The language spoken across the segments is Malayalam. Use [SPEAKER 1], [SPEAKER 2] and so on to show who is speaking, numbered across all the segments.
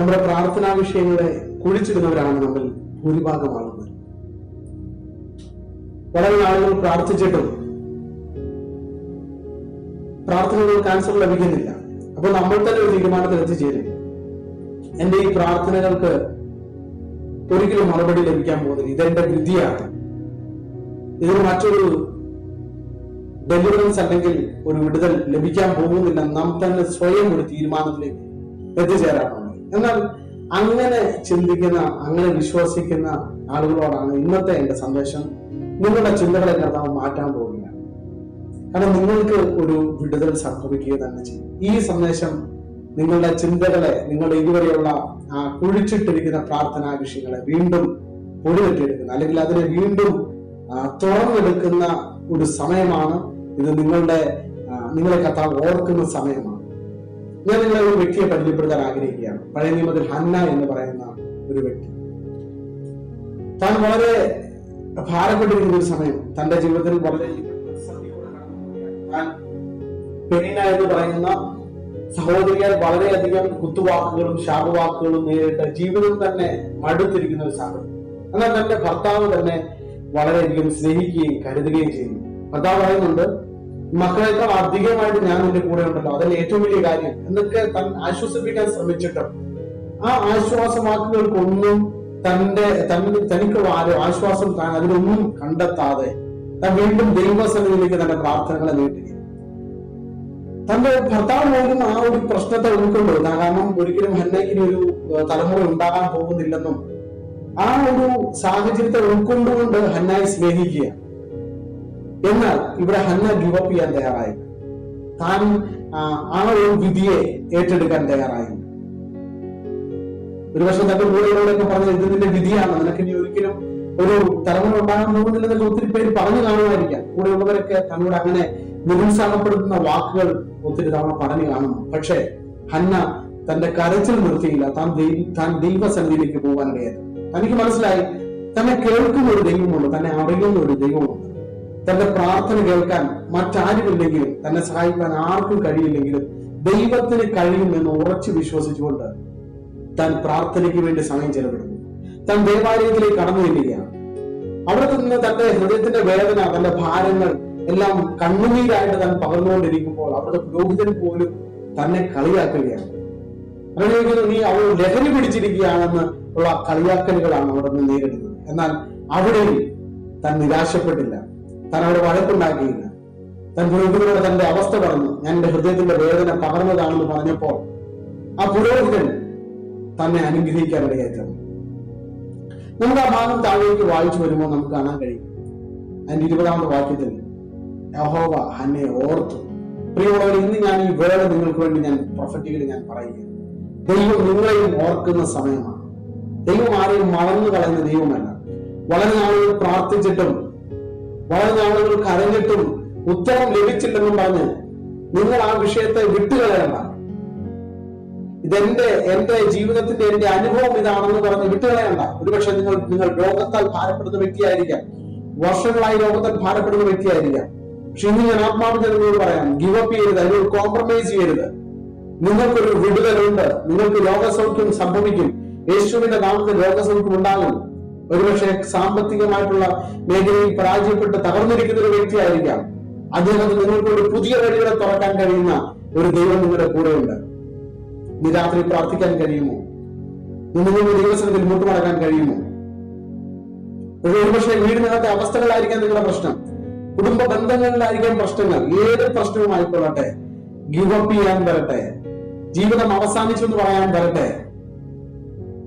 [SPEAKER 1] നമ്മുടെ പ്രാർത്ഥനാ വിഷയങ്ങളെ കുഴിച്ചിടുന്നവരാണ് നമ്മൾ ഭൂരിഭാഗം ആളുകൾ വളരെ ആളുകൾ പ്രാർത്ഥിച്ചിട്ടും പ്രാർത്ഥനകൾക്ക് ആൻസർ ലഭിക്കുന്നില്ല. അപ്പൊ നമ്മൾ തന്നെ ഒരു തീരുമാനത്തിൽ എത്തിച്ചേരും. എന്റെ ഈ പ്രാർത്ഥനകൾക്ക് ഒരിക്കലും മറുപടി ലഭിക്കാൻ പോകുന്നില്ല. ഇതെന്റെ വിധിയാണ്. ഇതിന് മറ്റൊരു ഡെലിവറൻസ് അല്ലെങ്കിൽ ഒരു വിടുതൽ ലഭിക്കാൻ പോകുന്നില്ല. നാം തന്നെ സ്വയം ഒരു തീരുമാനത്തിലേക്ക് എത്തിച്ചേരാറുണ്ട് എന്നാൽ അങ്ങനെ ചിന്തിക്കുന്ന അങ്ങനെ വിശ്വസിക്കുന്ന ആളുകളോടാണ് ഇന്നത്തെ എന്റെ സന്ദേശം. നിങ്ങളുടെ ചിന്തകളെ കർത്താവ് മാറ്റാൻ പോവുകയാണ്. കാരണം നിങ്ങൾക്ക് ഒരു വിടുതൽ സംഭവിക്കുക തന്നെ ചെയ്യും. ഈ സന്ദേശം നിങ്ങളുടെ ചിന്തകളെ നിങ്ങളുടെ ഇതുവരെയുള്ള ആ കുഴിച്ചിട്ടിരിക്കുന്ന പ്രാർത്ഥനാ വിഷയങ്ങളെ വീണ്ടും പൊടിവെട്ടിയെടുക്കുന്ന. അല്ലെങ്കിൽ അതിനെ വീണ്ടും തുറന്നെടുക്കുന്ന ഒരു സമയമാണ്. ഇത് നിങ്ങളുടെ നിങ്ങളെ കർത്താവ് ഓർക്കുന്ന സമയമാണ്. ഞാൻ നിങ്ങളെ ഒരു വ്യക്തിയെ പരിചയപ്പെടുത്താൻ ആഗ്രഹിക്കുകയാണ്. പഴയ നിയമത്തിൽ ഹന്ന എന്ന് പറയുന്ന ഒരു വ്യക്തി. താൻ വളരെ ഭാരപ്പെട്ടിരിക്കുന്ന ഒരു സമയം തന്റെ ജീവിതത്തിൽ വളരെ. താൻ എന്ന് പറയുന്ന സഹോദരിയാൽ വളരെയധികം കുത്തുവാക്കുകളും ശാപവാക്കുകളും നേരിട്ട് ജീവിതം തന്നെ മടുത്തിരിക്കുന്ന ഒരു സാഹചര്യം. എന്നാൽ തന്റെ ഭർത്താവ് തന്നെ വളരെയധികം സ്നേഹിക്കുകയും കരുതുകയും ചെയ്യുന്നു. ഭർത്താവ് പറയുന്നുണ്ട് മക്കളെക്കാൾ അധികമായിട്ട് ഞാൻ നിന്റെ കൂടെ ഉണ്ടല്ലോ. അതല്ല ഏറ്റവും വലിയ കാര്യം. എന്നൊക്കെ താൻ ആശ്വസിപ്പിക്കാൻ ശ്രമിച്ചിട്ടും ആ ആശ്വാസവാക്കുകൾക്കൊന്നും തന്റെ തനിക്കുള്ള ആരോ ആശ്വാസം താൻ അതിലൊന്നും കണ്ടെത്താതെ താൻ വീണ്ടും ദൈവസന്നിധിയിലേക്ക് തന്റെ പ്രാർത്ഥനകളെ നീട്ടി തന്റെ ഭർത്താവ് പോലും ആ ഒരു പ്രശ്നത്തെ ഉൾക്കൊണ്ടു? കാരണം ഒരിക്കലും ഹന്നയ്ക്കിന് ഒരു തലമുറ ഉണ്ടാകാൻ പോകുന്നില്ലെന്നും ആ ഒരു സാഹചര്യത്തെ ഉൾക്കൊണ്ടുകൊണ്ട് ഹന്നായി സ്നേഹിക്കുക എന്നാൽ ഇവിടെ ഹന്ന ഗിവപ്പ് ചെയ്യാൻ തയ്യാറായി. താൻ ആ, ഒരു വിധിയെ ഏറ്റെടുക്കാൻ തയ്യാറായി. ഒരുപക്ഷെ തന്റെ കൂടെയുള്ളവരൊക്കെ പറഞ്ഞത് ഇത് നിന്റെ വിധിയാണ്. നിനക്ക് ഇനി ഒരിക്കലും ഒരു തലമുറ ഉണ്ടാകാൻ പോകുന്നില്ലെന്നൊക്കെ ഒത്തിരി പേര് പറഞ്ഞു കാണുമായിരിക്കാം. കൂടെയുള്ളവരൊക്കെ തന്നോട് അങ്ങനെ നിരുത്സാഹപ്പെടുത്തുന്ന വാക്കുകൾ ഒത്തിരി തവണ പറഞ്ഞു കാണുന്നു. പക്ഷേ ഹന്ന തന്റെ കരച്ചിൽ നിർത്തിയില്ല. താൻ ദൈവ താൻ ദൈവസന്നിധിയിലേക്ക് പോകാനിടയായിരുന്നു തനിക്ക് മനസ്സിലായി തന്നെ കേൾക്കുന്ന ഒരു ദൈവമുണ്ട് തന്നെ അറിയുന്ന ഒരു ദൈവമുണ്ട്. തന്റെ പ്രാർത്ഥന കേൾക്കാൻ മറ്റാരുമില്ലെങ്കിലും തന്നെ സഹായിക്കാൻ ആർക്കും കഴിയില്ലെങ്കിലും ദൈവത്തിന് കഴിയുമെന്ന് ഉറച്ചു വിശ്വസിച്ചുകൊണ്ട് താൻ പ്രാർത്ഥനയ്ക്ക് വേണ്ടി സമയം ചെലവിടുന്നു. താൻ ദേവാലയത്തിലേക്ക് കടന്നു ചെല്ലുകയാണ്. അവിടെ നിന്ന് തന്റെ ഹൃദയത്തിന്റെ വേദന തന്റെ ഭാരങ്ങൾ എല്ലാം കണ്ണുനീരായിട്ട് താൻ പകർന്നുകൊണ്ടിരിക്കുമ്പോൾ അവിടുത്തെ പുരോഹിതൻ പോലും തന്നെ കളിയാക്കുകയാണ്. അങ്ങനെ നീ അവൾ ലഹരി പിടിച്ചിരിക്കുകയാണെന്ന് ഉള്ള കളിയാക്കലുകളാണ് അവിടെ നിന്ന് നേരിടുന്നത്. എന്നാൽ അവിടെയും താൻ നിരാശപ്പെട്ടില്ല. താൻ അവിടെ വഴക്കുണ്ടാക്കിയില്ല. താൻ പുരോഹിതനോട് തന്റെ അവസ്ഥ പറഞ്ഞു. ഞാൻ എന്റെ ഹൃദയത്തിന്റെ വേദന പകർന്നതാണെന്ന് പറഞ്ഞപ്പോൾ ആ പുരോഹിതൻ തന്നെ അനുഗ്രഹിക്കാൻ ഇടയായിട്ടാണ് നമുക്ക് ആ ഭാഗം താഴേക്ക് വായിച്ചു വരുമ്പോൾ നമുക്ക് കാണാൻ കഴിയും. അതിന്റെ ഇരുപതാമത്തെ വാക്യത്തിൽ യഹോവ ഹന്നെ ഓർത്തു. പ്രിയമുള്ളവർ ഇന്ന് ഞാൻ ഈ വേർഡ് നിങ്ങൾക്ക് വേണ്ടി ഞാൻ പ്രൊഫറ്റിക്കലി ഞാൻ പറയുക ദൈവം നിങ്ങളെയും ഓർക്കുന്ന സമയമാണ്. ദൈവം ആരെയും മറന്നു കളയുന്ന ദൈവമല്ല. വളരെ നാളുകൾ പ്രാർത്ഥിച്ചിട്ടും വളരെ നാളുകൾ കരഞ്ഞിട്ടും ഉത്തരം ലഭിച്ചില്ലെന്നും പറഞ്ഞ് നിങ്ങൾ ആ വിഷയത്തെ വിട്ടുകളയണ്ട. ഇതെന്റെ എന്റെ ജീവിതത്തിന്റെ എന്റെ അനുഭവം ഇതാണെന്ന് പറഞ്ഞ് വിട്ടുകളയണ്ട. ഒരുപക്ഷെ നിങ്ങൾ നിങ്ങൾ രോഗത്താൽ ഭാരപ്പെടുന്ന വ്യക്തിയായിരിക്കാം. വർഷങ്ങളായി രോഗത്താൽ ഭാരപ്പെടുന്ന വ്യക്തിയായിരിക്കാം. പക്ഷെ ഇന്ന് ഞാൻ ആത്മാവിന്റെ നിങ്ങളോട് പറയാം ഗിവ് അപ്പ് ചെയ്യരുത് അതിനോട് കോംപ്രമൈസ് ചെയ്യരുത്. നിങ്ങൾക്കൊരു വിടുതലുണ്ട് നിങ്ങൾക്ക് രോഗസൗഖ്യം സംഭവിക്കും. യേശുവിന്റെ നാമത്തിൽ രോഗസൗഖ്യം ഉണ്ടാകും. ഒരുപക്ഷെ സാമ്പത്തികമായിട്ടുള്ള മേഖലയിൽ പരാജയപ്പെട്ട് തകർന്നിരിക്കുന്ന ഒരു വ്യക്തിയായിരിക്കാം. അദ്ദേഹത്തിന് നിങ്ങൾക്ക് ഒരു പുതിയ വഴികളെ തുറക്കാൻ കഴിയുന്ന ഒരു ദൈവം നിങ്ങളുടെ കൂടെയുണ്ട്. നീ രാത്രി പ്രാർത്ഥിക്കാൻ കഴിയുമോ? നിങ്ങൾക്ക് ദൈവസനത്തിൽ മുട്ടുമടക്കാൻ കഴിയുമോ? ഒരു ഒരുപക്ഷെ വീടിനകത്തെ അവസ്ഥകളായിരിക്കാം നിങ്ങളുടെ പ്രശ്നം. കുടുംബ ബന്ധങ്ങളിലായിരിക്കാം പ്രശ്നങ്ങൾ. ഏത് പ്രശ്നവും ആയിക്കൊള്ളട്ടെ ഗിവ് അപ്പ് ചെയ്യാൻ വരട്ടെ. ജീവിതം അവസാനിച്ചു എന്ന് പറയാൻ വരട്ടെ.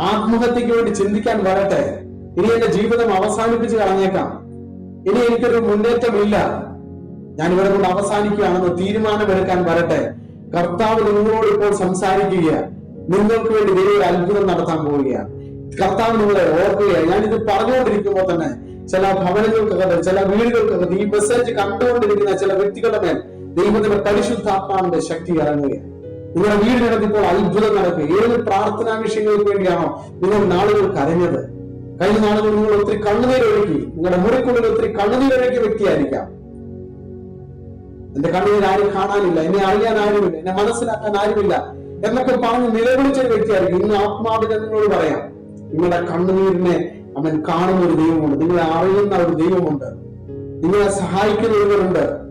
[SPEAKER 1] ആത്മഹത്യക്ക് വേണ്ടി ചിന്തിക്കാൻ വരട്ടെ. ഇനി എന്റെ ജീവിതം അവസാനിപ്പിച്ച് കളഞ്ഞേക്കാം. ഇനി എനിക്കൊരു മുന്നേറ്റമില്ല. ഞാൻ ഇവിടെ കൊണ്ട് അവസാനിക്കുകയാണെന്ന് തീരുമാനമെടുക്കാൻ വരട്ടെ. കർത്താവ് നിങ്ങളോട് ഇപ്പോൾ സംസാരിക്കുകയാണ്. നിങ്ങൾക്ക് വേണ്ടി വലിയൊരു അത്ഭുതം നടത്താൻ പോവുകയാണ്. കർത്താവ് നിങ്ങളെ ഓർക്കുകയാണ്. ഞാൻ ഇത് പറഞ്ഞുകൊണ്ടിരിക്കുമ്പോൾ തന്നെ ചില ഭവനങ്ങൾക്കകത്ത് ചില വീടുകൾക്കകത്ത് ഈ മെസ്സേജ് കണ്ടുകൊണ്ടിരിക്കുന്ന ചില വ്യക്തികളുടെ മേൽ ദൈവത്തിന്റെ പരിശുദ്ധാത്മാവിന്റെ ശക്തി ഇറങ്ങുകയാണ്. നിങ്ങളുടെ വീടിനകത്ത് ഇപ്പോൾ അത്ഭുതം നടക്കുക ഏത് പ്രാർത്ഥനാ വിഷയങ്ങൾക്ക് വേണ്ടിയാണോ നിങ്ങൾ നാളുകൾ കരഞ്ഞത്? കഴിഞ്ഞ നാളുകൾ നിങ്ങൾ ഒത്തിരി കണ്ണുനീരൊഴുക്കി നിങ്ങളുടെ മുറിക്കുള്ളിൽ ഒത്തിരി കണ്ണുനീരൊഴുക്കിയ വ്യക്തിയായിരിക്കാം എന്റെ കണ്ണുനീർ ആരും കാണാനില്ല. എന്നെ അറിയാൻ ആരുമില്ല. എന്നെ മനസ്സിലാക്കാൻ ആരുമില്ല. എന്നൊക്കെ പറഞ്ഞ് നിലവിളിച്ച ഒരു വ്യക്തിയായിരിക്കും ഇന്ന് ആത്മാവിനെ നിങ്ങളോട് പറയാം. നിങ്ങളുടെ കണ്ണുനീരിനെ അവൻ കാണുന്ന ഒരു ദൈവമുണ്ട്. നിങ്ങളെ അറിയുന്ന ഒരു ദൈവമുണ്ട്. നിങ്ങളെ സഹായിക്കുന്ന സഹായിക്കുന്നവരുണ്ട്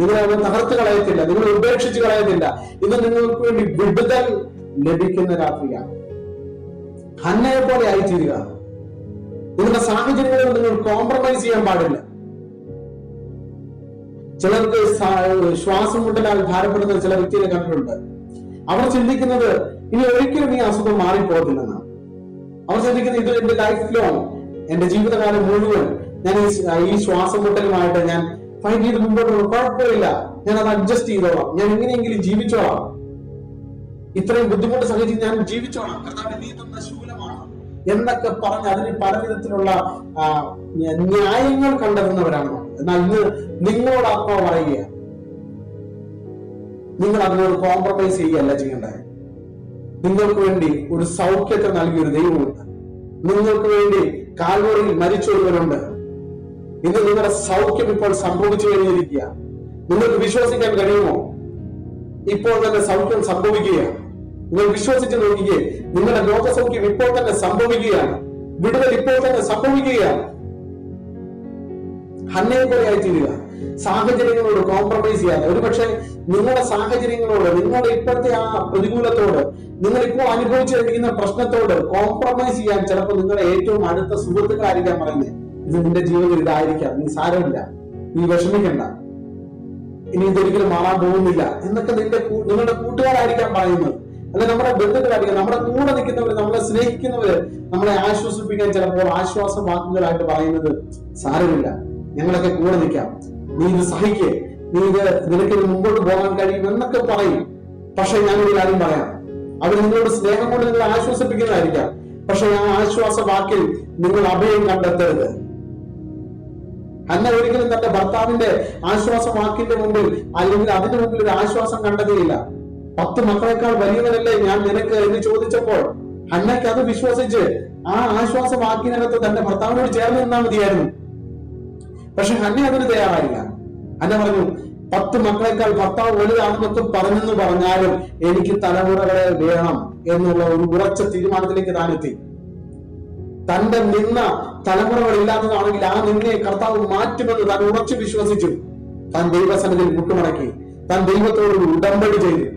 [SPEAKER 1] നിങ്ങളെ അവൻ തകർത്ത് കളയത്തില്ല. നിങ്ങളെ ഉപേക്ഷിച്ച് കളയത്തില്ല. ഇന്ന് നിങ്ങൾക്ക് വേണ്ടി വിടുതൽ ലഭിക്കുന്ന രാത്രിയാണ്. ഹന്നയെ പോലെ ആയിത്തീരുക. നിങ്ങളുടെ സാഹചര്യങ്ങളിൽ നിങ്ങൾ കോംപ്രമൈസ് ചെയ്യാൻ പാടില്ല. ചിലർക്ക് ശ്വാസം മുട്ടലാൽ ഭാരപ്പെടുന്ന ചില വ്യക്തികളെ കണ്ടിട്ടുണ്ട്. അവർ ചിന്തിക്കുന്നത് ഇനി ഒരിക്കലും ഈ അസുഖം മാറിപ്പോകത്തില്ലെന്നാണ്. അവർ ചിന്തിക്കുന്നത് ഇത് എന്റെ ലൈഫ് ലോങ് എന്റെ ജീവിതകാലം മുഴുവൻ ഞാൻ ഈ ശ്വ- ശ്വാസം മുട്ടലുമായിട്ട് ഞാൻ ഫൈറ്റ് ചെയ്ത് മുമ്പോട്ട്. കുഴപ്പമില്ല. ഞാൻ അത് അഡ്ജസ്റ്റ് ചെയ്തോളാം. ഞാൻ എങ്ങനെയെങ്കിലും ജീവിച്ചോളാം. ഇത്രയും ബുദ്ധിമുട്ട് സഹിച്ച് ഞാൻ ജീവിച്ചോളാം. കർത്താവ് നീ തന്ന ശൂലമാണ് എന്നൊക്കെ പറഞ്ഞ് അതിന് പല വിധത്തിലുള്ള ആ, ന്യ- ന്യായങ്ങൾ കണ്ടെത്തുന്നവരാണ് എന്നാൽ ഇന്ന് നിങ്ങളോട് ആത്മാവ് പറയുക നിങ്ങൾ അതിനോട് കോംപ്രമൈസ് ചെയ്യുകയല്ല ചെയ്യേണ്ടത്. നിങ്ങൾക്ക് വേണ്ടി ഒരു സൗഖ്യത്തെ നൽകിയ ഒരു ദൈവമുണ്ട്. നിങ്ങൾക്ക് വേണ്ടി കാൽവറിയിൽ മരിച്ചൊരുവനുണ്ട്. ഇന്ന് നിങ്ങളുടെ സൗഖ്യം ഇപ്പോൾ സംഭവിച്ചു കഴിഞ്ഞിരിക്കുക നിങ്ങൾക്ക് വിശ്വസിക്കാൻ കഴിയുമോ? ഇപ്പോൾ തന്നെ സൗഖ്യം സംഭവിക്കുകയാണ് നിങ്ങൾ വിശ്വസിച്ച് നോക്കിയേ നിങ്ങളുടെ ലോകസൗഖ്യം ഇപ്പോൾ തന്നെ സംഭവിക്കുകയാണ്. വിടുതൽ ഇപ്പോൾ തന്നെ സംഭവിക്കുകയാണ്. ഹന്നയെ പോലെ ആയിത്തീരുക. സാഹചര്യങ്ങളോട് കോംപ്രമൈസ് ചെയ്യാതെ. ഒരുപക്ഷെ നിങ്ങളുടെ സാഹചര്യങ്ങളോട് നിങ്ങളുടെ ഇപ്പോഴത്തെ ആ പ്രതികൂലത്തോട് നിങ്ങൾ ഇപ്പോൾ അനുഭവിച്ചു അനുഭവിച്ചിരിക്കുന്ന പ്രശ്നത്തോട് കോംപ്രമൈസ് ചെയ്യാൻ ചിലപ്പോൾ നിങ്ങളുടെ ഏറ്റവും അടുത്ത സുഹൃത്തുക്കളായിരിക്കാം പറയുന്നത്. ഇത് നിന്റെ ജീവിതത്തിൽ ഇതായിരിക്കാം. നീ സാരമില്ല. നീ വിഷമിക്കണ്ട. ഇനി ഇതൊരിക്കലും മാറാൻ പോകുന്നില്ല. എന്നൊക്കെ നിന്റെ നിങ്ങളുടെ കൂട്ടുകാരായിരിക്കാം പറയുന്നത്. അല്ല നമ്മുടെ ബന്ധുക്കളായിരിക്കും നമ്മുടെ കൂടെ നിൽക്കുന്നവര് നമ്മളെ സ്നേഹിക്കുന്നവര് നമ്മളെ ആശ്വസിപ്പിക്കാൻ ചിലപ്പോൾ ആശ്വാസ വാക്കുകളായിട്ട് പറയുന്നത് സാരമില്ല. ഞങ്ങളൊക്കെ കൂടെ നിൽക്കാം. നീ ഇത് സഹിക്കേ. നീ ഇത് നിനക്ക് ഇത് മുമ്പോട്ട് പോകാൻ കഴിയും എന്നൊക്കെ പറയും. പക്ഷെ ഞാൻ ഒരു കാര്യം പറയാം. അവർ നിങ്ങളോട് സ്നേഹം കൊണ്ട് നിങ്ങളെ ആശ്വസിപ്പിക്കുന്നതായിരിക്കാം. പക്ഷെ ആ ആശ്വാസ വാക്കിൽ നിങ്ങൾ അഭയം കണ്ടെത്തരുത്. അന്ന ഒരിക്കലും തന്റെ ഭർത്താവിന്റെ ആശ്വാസ വാക്കിന്റെ മുമ്പിൽ അല്ലെങ്കിൽ അതിന്റെ മുമ്പിൽ ഒരു ആശ്വാസം കണ്ടതേയില്ല പത്ത് മക്കളെക്കാൾ വലിയവനല്ലേ ഞാൻ നിനക്ക് എന്ന് ചോദിച്ചപ്പോൾ ഹന്നയ്ക്ക് അത് വിശ്വസിച്ച് ആ ആശ്വാസ വാക്കിനകത്ത് തന്റെ ഭർത്താവിനോട് ചേർന്ന് നിന്നാ മതിയായിരുന്നു. പക്ഷെ ഹന്ന അതിന് തയ്യാറായില്ല. ഹന്ന പറഞ്ഞു പത്ത് മക്കളെക്കാൾ ഭർത്താവ് വലുതാണെന്നൊക്കെ പറഞ്ഞെന്ന് പറഞ്ഞാലും എനിക്ക് തലമുറകളെ വേണം എന്നുള്ള ഒരു ഉറച്ച തീരുമാനത്തിലേക്ക് താനെത്തി തന്റെ നിന്ന തലമുറകൾ ഇല്ലാത്തതാണെങ്കിൽ ആ നിന്നെ കർത്താവ് മാറ്റുമെന്ന് താൻ ഉറച്ചു വിശ്വസിച്ചു. താൻ ദൈവസന്നിധിയിൽ മുട്ടുമടക്കി താൻ ദൈവത്തോട് ഉടമ്പടി ചെയ്തു.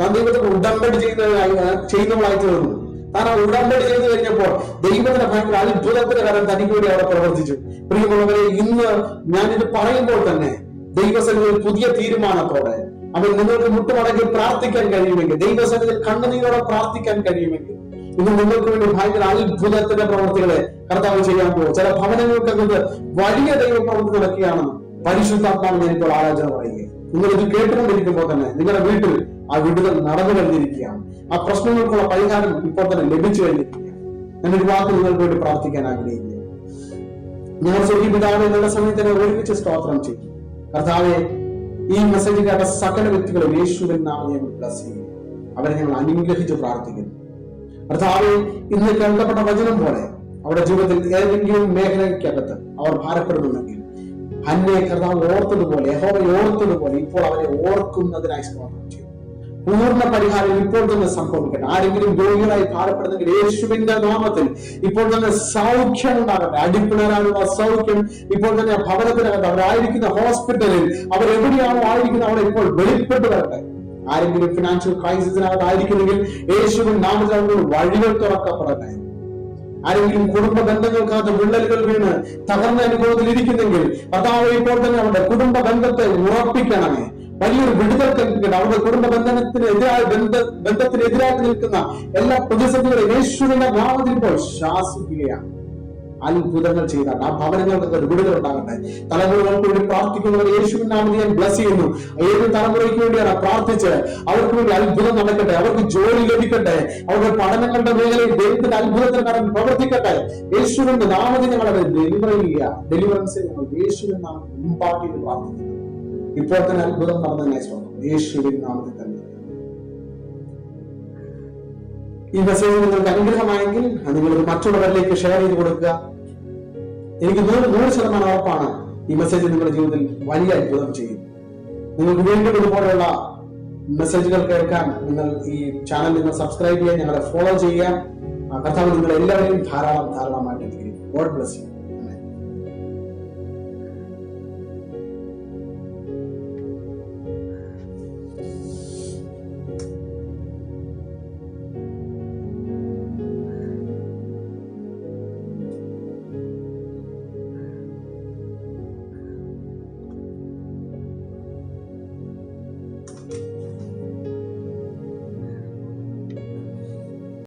[SPEAKER 1] താൻ ദൈവത്തോട് ഉടമ്പടി ചെയ്യുന്നതായി ചെയ്യുന്നവളായി തീർന്നു താൻ ഉടമ്പടി ചെയ്തു കഴിഞ്ഞപ്പോൾ ദൈവത്തിന്റെ ഭയങ്കര അത്ഭുതത്തിന്റെ കാലം തനിക്ക് വേണ്ടി അവിടെ പ്രവർത്തിച്ചു. പ്രിയമുള്ളവരെ ഇന്ന് ഞാനിത് പറയുമ്പോൾ തന്നെ ദൈവസന്നിധിയിൽ പുതിയ തീരുമാനത്തോടെ അവൻ നിങ്ങൾക്ക് മുട്ടുമടക്കി പ്രാർത്ഥിക്കാൻ കഴിയുമെങ്കിൽ ദൈവസന്നിധിയിൽ കണ്ണുനീരോടെ പ്രാർത്ഥിക്കാൻ കഴിയുമെങ്കിൽ ഇന്ന് നിങ്ങൾക്ക് വേണ്ടി ഭയങ്കര അത്ഭുതത്തിന്റെ പ്രവർത്തികളെ കർത്താവ് ചെയ്യാൻ പോകും. ചില ഭവനങ്ങൾക്ക് ഭവനങ്ങൾക്കകത്ത് വലിയ ദൈവ പ്രവൃത്തി നടക്കുകയാണെന്ന് പരിശുദ്ധാത്മാവ് ഞാനിപ്പോൾ ആലോചന പറയുക. നിങ്ങൾ ഇത് കേട്ടുകൊണ്ടിരിക്കുമ്പോൾ തന്നെ നിങ്ങളുടെ വീട്ടിൽ ആ വിടുതൽ നടന്നു കഴിഞ്ഞിരിക്കുകയാണ്. ആ പ്രശ്നങ്ങൾക്കുള്ള പരിഹാരം ഇപ്പോൾ തന്നെ ലഭിച്ചു കഴിഞ്ഞിരിക്കുകയാണ്. ഞാൻ ഒരു വാക്ക് നിങ്ങൾക്ക് വേണ്ടി പ്രാർത്ഥിക്കാൻ ആഗ്രഹിക്കുന്നു. ഞങ്ങൾ സ്വർഗീയ പിതാവ് എന്നുള്ള സമയത്തിനെ ഒരുമിച്ച് സ്തോത്രം ചെയ്യും. കർത്താവെ ഈ മെസ്സേജ് കേട്ട സകല വ്യക്തികളും യേശുവിൻ നാമം ഞങ്ങൾ ബ്ലസ് ചെയ്യും അവരെ ഞങ്ങൾ അനുഗ്രഹിച്ച് പ്രാർത്ഥിക്കുന്നു. കർത്താവെ ഇന്ന് കേൾക്കപ്പെട്ട വചനം പോലെ അവരുടെ ജീവിതത്തിൽ ഏതെങ്കിലും മേഖലയ്ക്കകത്ത് അവർ ഭാരപ്പെടുന്നുണ്ടെങ്കിൽ അന്നെ കർത്താവ് ഓർത്തതുപോലെ യഹോവ ഓർത്തതുപോലെ ഇപ്പോൾ അവരെ ഓർക്കുന്നതിനായി സ്തോത്രം പൂർണ പരിഹാരം ഇപ്പോൾ തന്നെ സംഭവിക്കട്ടെ. ആരെങ്കിലും രോഗികളായി ഭാരപ്പെടുന്നെങ്കിൽ യേശുവിന്റെ നാമത്തിൽ ഇപ്പോൾ തന്നെ സൗഖ്യം ഉണ്ടാകട്ടെ. അടിപ്പിണരാനുള്ള സൗഖ്യം ഇപ്പോൾ തന്നെ ഭവനത്തിനകത്ത് അവരായിരിക്കുന്ന ഹോസ്പിറ്റലിൽ അവർ എവിടെയാണോ ആയിരിക്കുന്നത് അവിടെ ഇപ്പോൾ വെളിപ്പെട്ട് വരട്ടെ. ആരെങ്കിലും ഫിനാൻഷ്യൽ ക്രൈസിസിനകത്ത് ആയിരിക്കുന്നെങ്കിൽ യേശുവിൻ നാമത്തിൽ അവർക്ക് വഴികൾ തുറക്കപ്പെടട്ടെ. ആരെങ്കിലും കുടുംബ ബന്ധങ്ങൾക്കകത്ത് വിള്ളലുകൾ വീണ് തകർന്ന അനുഭവത്തിൽ ഇരിക്കുന്നെങ്കിൽ അതാവ് ഇപ്പോൾ തന്നെ അവരുടെ കുടുംബ ബന്ധത്തെ ഉറപ്പിക്കണമേ. വലിയൊരു വിടുതൽ കൽപ്പിക്കട്ടെ അവരുടെ കുടുംബ ബന്ധനത്തിന് എതിരായ ബന്ധ ബന്ധത്തിനെതിരായിട്ട് നിൽക്കുന്ന എല്ലാ പ്രതിസന്ധികളും യേശുവിന്റെ നാമത്തിൽ ഇപ്പോൾ ശാസിക്കുകയാണ് അത്ഭുതങ്ങൾ ചെയ്താൽ ആ ഭവനങ്ങൾക്ക് ഒരു വിടുതൽ ഉണ്ടാകട്ടെ തലമുറകൾക്ക് വേണ്ടി പ്രാർത്ഥിക്കുന്നവർ യേശുവിൻ നാമത്തിൽ ഞാൻ ബ്ലസ് ചെയ്യുന്നു ഏത് തലമുറയ്ക്ക് വേണ്ടിയാണ് പ്രാർത്ഥിച്ച് അവർക്ക് വേണ്ടി അത്ഭുതം നടക്കട്ടെ അവർക്ക് ജോലി ലഭിക്കട്ടെ അവരുടെ പഠനങ്ങളുടെ മേഖലയിൽ ദൈവത്തിന്റെ അത്ഭുതത്തിന് കാരണം പ്രവർത്തിക്കട്ടെ യേശുവിന്റെ നാമത്തിൽ അത് ഡെലിവർ ചെയ്യുക ഡെലിവറൻസ് ഞങ്ങൾ യേശുവിൻ നാമത്തിൽ ഇത് പ്രാർത്ഥിക്കുന്നു ഇപ്പോൾ തന്നെ അത്ഭുതം നടന്നതിനെ സ്വന്തം യേശുവിൻ നാമത്തിൽ തന്നെ. ഈ മെസ്സേജ് നിങ്ങൾക്ക് അനുഗ്രഹമായെങ്കിൽ നിങ്ങൾ മറ്റുള്ളവരിലേക്ക് ഷെയർ ചെയ്ത് കൊടുക്കുക. എനിക്ക് നൂറ് നൂറ് ശതമാനം ഉറപ്പാണ് ഈ മെസ്സേജ് നിങ്ങളുടെ ജീവിതത്തിൽ വലിയ അത്ഭുതം ചെയ്യും. നിങ്ങൾക്ക് വീണ്ടും ഇതുപോലെയുള്ള മെസ്സേജുകൾ കേൾക്കാൻ നിങ്ങൾ ഈ ചാനൽ നിങ്ങൾ സബ്സ്ക്രൈബ് ചെയ്യുക ഞങ്ങളെ ഫോളോ ചെയ്യുക. കർത്താവ് നിങ്ങൾ എല്ലാവരെയും ധാരാളം ധാരാളമായിട്ട് ഗോഡ് ബ്ലസ് യു